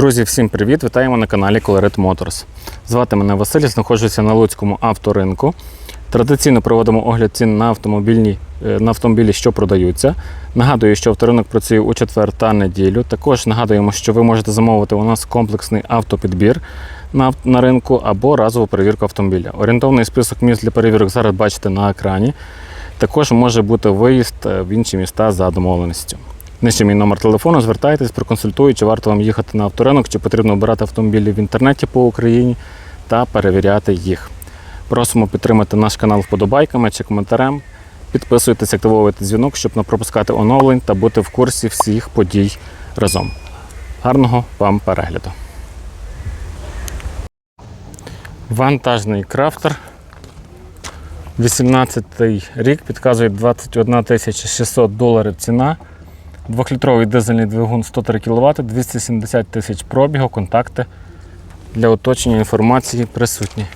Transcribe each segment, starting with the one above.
Друзі, всім привіт! Вітаємо на каналі Colored Motors. Звати мене Василь, знаходжуся на Луцькому авторинку. Традиційно проводимо огляд цін на, автомобільні, е, на автомобілі, що продаються. Нагадую, що авторинок працює у четвер та неділю. Також нагадуємо, що ви можете замовити у нас комплексний автопідбір на, на ринку або разову перевірку автомобіля. Орієнтовний список міст для перевірок зараз бачите на екрані. Також може бути виїзд е, в інші міста за домовленістю. Нижче мій номер телефону, звертайтесь, проконсультую, чи варто вам їхати на авторинок, чи потрібно обирати автомобілі в інтернеті по Україні та перевіряти їх. Просимо підтримати наш канал вподобайками чи коментарем. Підписуйтесь, активовуйте дзвінок, щоб не пропускати оновлень та бути в курсі всіх подій разом. Гарного вам перегляду! Вантажний крафтер. 18 рік підказує 21 600 доларів ціна. Двохлітровий дизельний двигун 103 кВт, 270 тисяч пробігу, контакти для уточнення інформації присутні.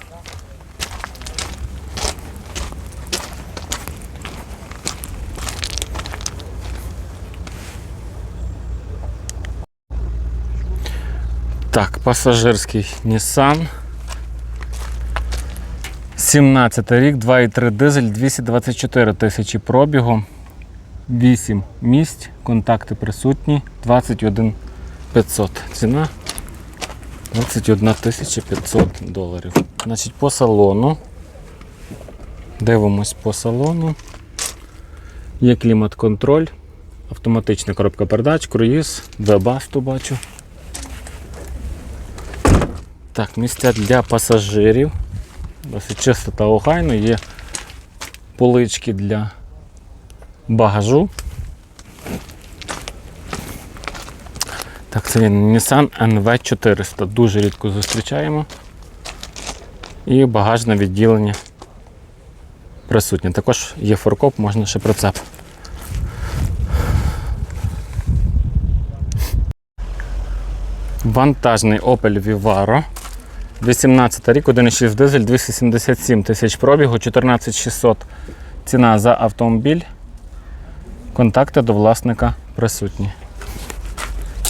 Так, пасажирський Nissan. 17 рік, 2,3 дизель, 224 тисячі пробігу. 8 місць, контакти присутні, 21 500. Ціна 21 500 доларів. Значить, по салону. Дивимось по салону. Є клімат-контроль, автоматична коробка передач, круїз, вебасту бачу. Так, місця для пасажирів. Досить чисто та охайно. Є полички для багажу. Так, це він Nissan NV400. Дуже рідко зустрічаємо. І багажне відділення присутнє. Також є форкоп, можна ще прицеп. Вантажний Opel Vivaro. 18 рік, 1,6 дизель, 277 тисяч пробігу, 14600 ціна за автомобіль. Контакти до власника присутні.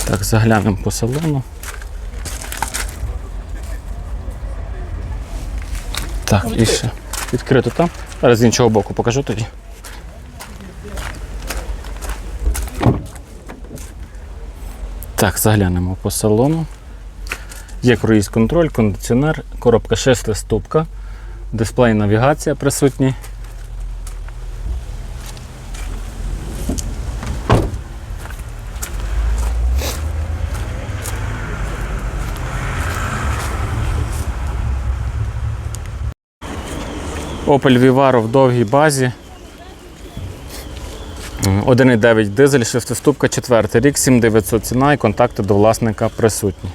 Так, заглянемо по салону. Так, і ще відкрито там. Зараз з іншого боку покажу тоді. Так, заглянемо по салону. Є круїз контроль, кондиціонер, коробка шестиступка, дисплей навігація присутній. Opel Vivaro в довгій базі. 1,9 дизель, шестиступка, 4 рік, 7900 ціна і контакти до власника присутні.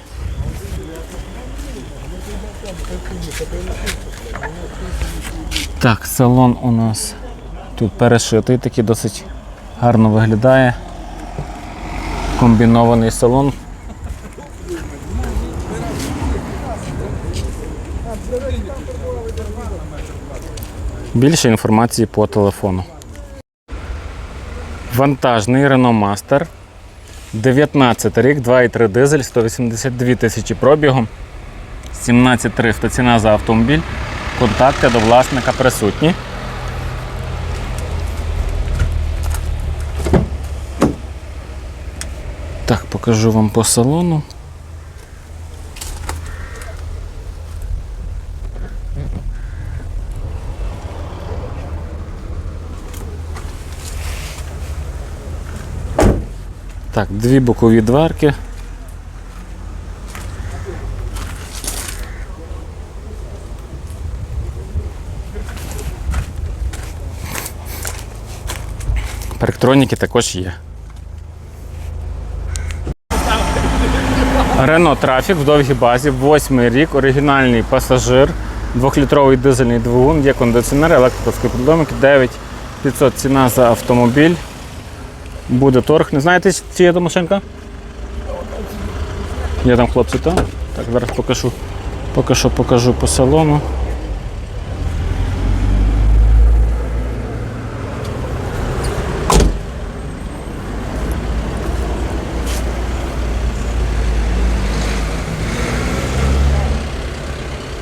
Так, салон у нас тут перешитий, такий досить гарно виглядає. Комбінований салон. Більше інформації по телефону. Вантажний Renault Master. 19 рік, 2,3 дизель, 182 тисячі пробігу, 17300 ціна за автомобіль. Контакти до власника присутні. Так, покажу вам по салону. Так, дві бокові дверки. Парктроніки також є. Renault Trafic в довгій базі, восьмий рік, оригінальний пасажир, двохлітровий дизельний двигун, є кондиціонер, електросковідомики, 9500 ціна за автомобіль. Буде торг. Не знаєте, цієї це машинка? Є там хлопці, то? Так, зараз покажу. Поки що покажу по салону.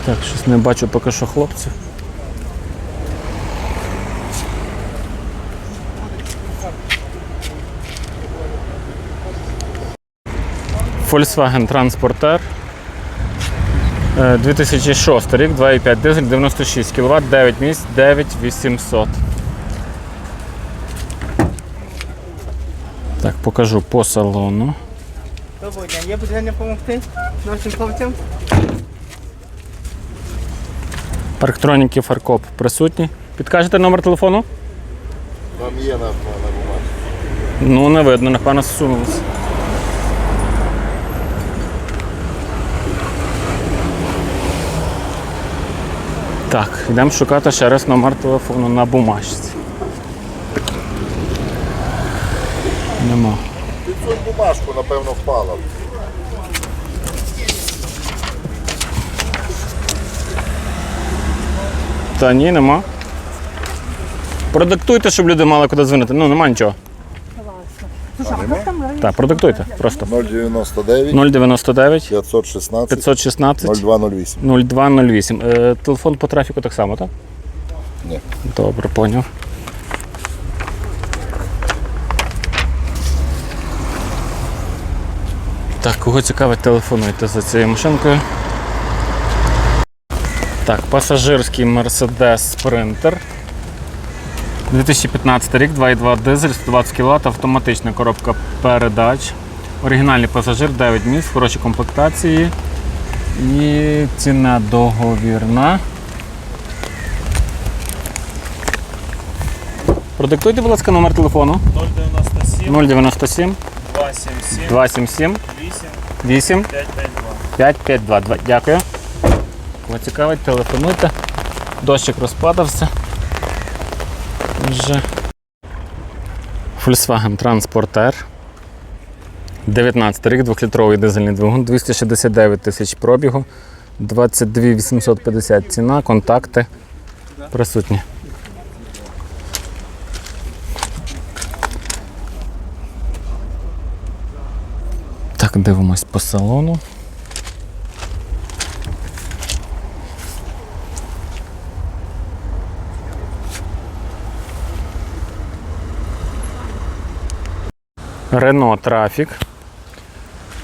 Так, щось не бачу поки що хлопців. Volkswagen Transporter. Е, 2006 рік, 2,5 дизель, 96 кВт, 9 місць, 9800. Так, покажу по салону. Доброго дня, є бажання допомогти нашим хлопцям? Парктроніки фаркоп присутні. Підкажете номер телефону? Там є на, бумазі. Ну, не видно, напевно, зсунулося. Так, йдемо шукати ще раз номер телефону на бумажці. Нема. Під цю бумажку, напевно, впала. Та ні, нема. Продиктуйте, щоб люди мали куди дзвонити. Ну, нема нічого. Так, продиктуйте. Просто 099 099 516 516 0208. 0208. Е, телефон по трафіку так само, так? Ні. Добре, поняв. Так, кого цікавить, телефонуйте за цією машинкою. Так, пасажирський Mercedes Sprinter. 2015 рік, 2,2 дизель, 120 кВт, автоматична коробка передач. Оригінальний пасажир, 9 місць, хороші комплектації. І ціна договірна. Продиктуйте, будь ласка, номер телефону 097 097 277 277 8 8 552. 552. Дякую. Кого цікавить, телефонуйте. Дощик розпадався. Вже. Volkswagen Transporter. 19 рік, 2-літровий дизельний двигун, 269 тисяч пробігу, 22 850 ціна, контакти присутні. Так, дивимось по салону. Renault Traffic.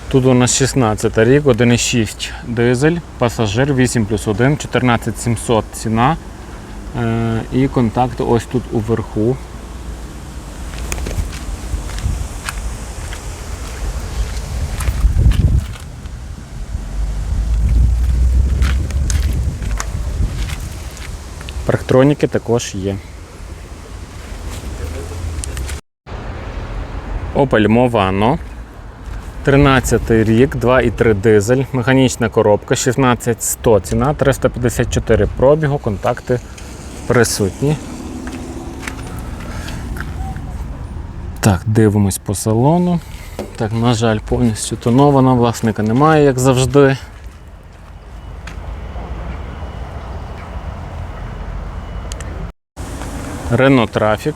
Тут у нас 16 рік, 1,6 дизель, пасажир 8 плюс 1, 14700 ціна. Е, і контакти ось тут уверху. Парктроніки також є. Opel Movano. 13 рік, 2,3 дизель, механічна коробка, 16100 ціна, 354 пробігу, контакти присутні. Так, дивимось по салону. Так, на жаль, повністю тонована, власника немає, як завжди. Renault Traffic.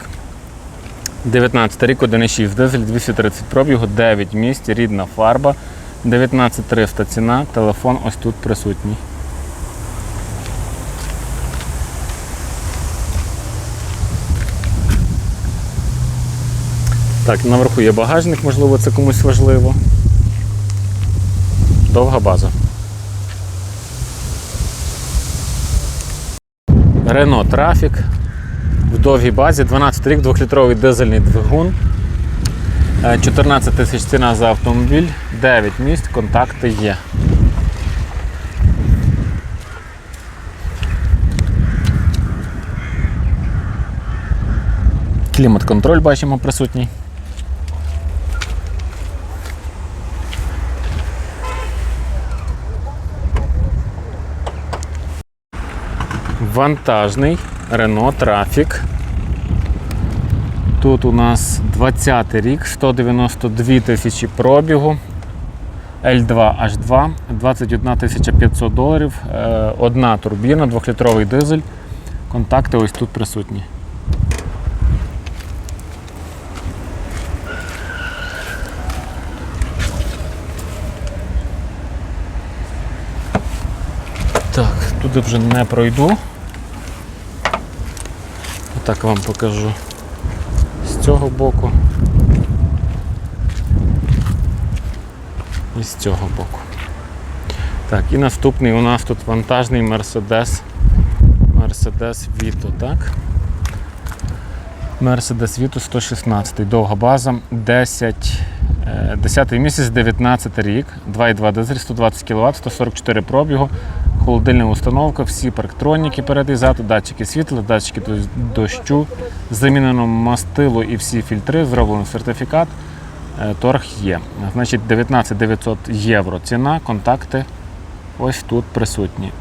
19 рік, 1,6 дизель, 230 пробігу, 9 місць, рідна фарба, 19300 ціна, телефон ось тут присутній. Так, наверху є багажник, можливо, це комусь важливо. Довга база. Renault Traffic в довгій базі, 12 рік, 2-літровий дизельний двигун. Е, 14 тисяч ціна за автомобіль, 9 місць, контакти є. Клімат-контроль бачимо присутній. Вантажний Renault Traffic. Тут у нас 20 рік, 192 тисячі пробігу. L2H2, 21 500 доларів, е, одна турбіна, 2-літровий дизель. Контакти ось тут присутні. Так, туди вже не пройду. Отак вам покажу з цього боку. І з цього боку. Так, і наступний у нас тут вантажний Mercedes. Mercedes Vito, так? Mercedes Vito 116, довга база, 10, е, 10 місяць, 19 рік, 2,2 дизель, 120 кВт, 144 пробігу, холодильна установка, всі парктроніки перед і ззаду, датчики світла, датчики дощу, замінено мастило і всі фільтри, зроблено сертифікат, е, торг є. Значить, 19 900 євро ціна, контакти ось тут присутні.